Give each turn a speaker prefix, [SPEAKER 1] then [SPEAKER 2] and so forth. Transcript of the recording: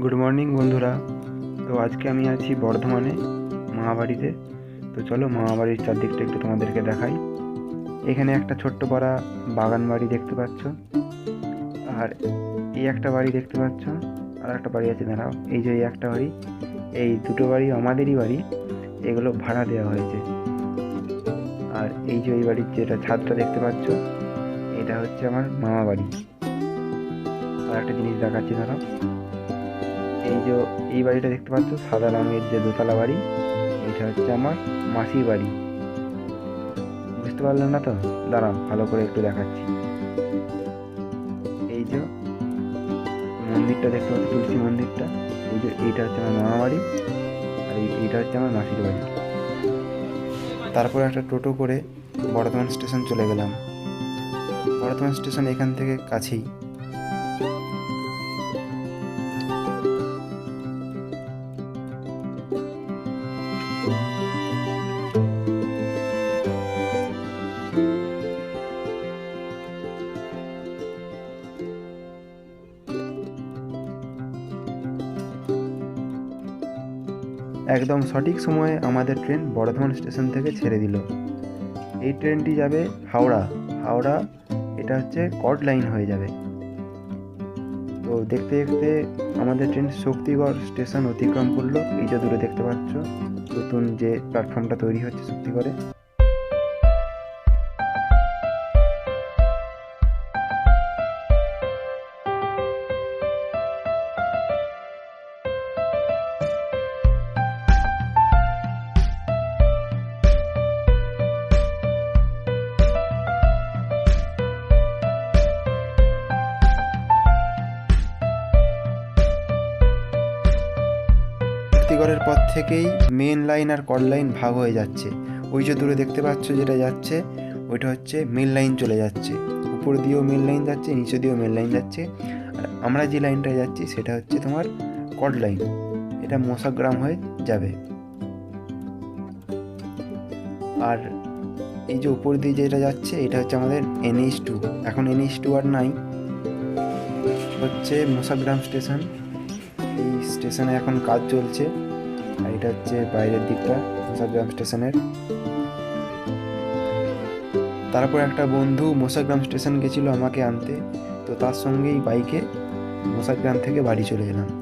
[SPEAKER 1] Good morning বন্ধুরা। তো আজকে আমি আছি বর্ধমানে, মামাবাড়িতে। তো চলো মামাবাড়ির চারদিকটা একটু তোমাদেরকে দেখাই। এখানে একটা ছোট্ট পাড়া বাগান বাড়ি দেখতে পাচ্ছ। আর এই একটা বাড়ি দেখতে পাচ্ছ। আর একটা বাড়ি আছে, দাঁড়াও। এই যে এই একটা বাড়ি, এই দুটো বাড়ি আমাদেরই বাড়ি। এগুলো ভাড়া দেওয়া হয়েছে। আর এই যে এই বাড়ির যেটা ছাদটা দেখতে পাচ্ছ, এটা হচ্ছে আমার মামা বাড়ি আর একটা জিনিস দেখাচ্ছি, দাঁড়াও। এই যে, এই বাড়িটা দেখতে পাচ্ছ, সাদা রঙের যে দোতলা বাড়ি, এটা হচ্ছে আমার মাসির বাড়ি। বুঝতে পারলাম না তো? দাঁড়াও, ভালো করে একটু দেখাচ্ছি। এই যে, মন্দিরটা দেখতে পাচ্ছ, তুলসী মন্দিরটা। এই যে, এইটা হচ্ছে আমার মামা বাড়ি, আর এই, এইটা হচ্ছে আমার মাসির বাড়ি। তারপরে একটা টোটো করে বর্ধমান স্টেশন চলে গেলাম। বর্ধমান স্টেশন এখান থেকে কাছেই। একদম সঠিক সময়ে আমাদের ট্রেন বর্ধমান স্টেশন থেকে ছেড়ে দিল। এই ট্রেনটি যাবে হাওড়া। হাওড়া, এটা হচ্ছে কট লাইন হয়ে যাবে। তো দেখতে দেখতে আমাদের ট্রেন শক্তিগড় স্টেশন অতিক্রম করল। এই যে দূরে দেখতে পাচ্ছ, নতুন যে প্ল্যাটফর্মটা তৈরি হচ্ছে শক্তিগড়ে। শক্তিগড়ের পর থেকেই মেন লাইন আর কট লাইন ভাগ হয়ে যাচ্ছে। ওই যে দূরে দেখতে পাচ্ছ যেটা যাচ্ছে, ওইটা হচ্ছে মেন লাইন চলে যাচ্ছে। উপর দিয়েও মেন লাইন যাচ্ছে, নিচে দিয়েও মেন লাইন যাচ্ছে। আর আমরা যে লাইনটায় যাচ্ছি, সেটা হচ্ছে তোমার কট লাইন এটা মশাগ্রাম হয়ে যাবে। আর এই যে উপর দিয়ে যেটা যাচ্ছে, এটা হচ্ছে আমাদের এনএইচ টু এখন এনএইচ টু আর নাই। হচ্ছে মশাগ্রাম স্টেশন এই স্টেশনে এখন কাজ চলছে। আর এটা হচ্ছে বাইরের দিকটা মোসাগ্রাম স্টেশনের। তারপর একটা বন্ধু মোসাগ্রাম স্টেশন গেছিল আমাকে আনতে, তো তার সঙ্গেই বাইকে মোসাগ্রাম থেকে বাড়ি চলে এলাম।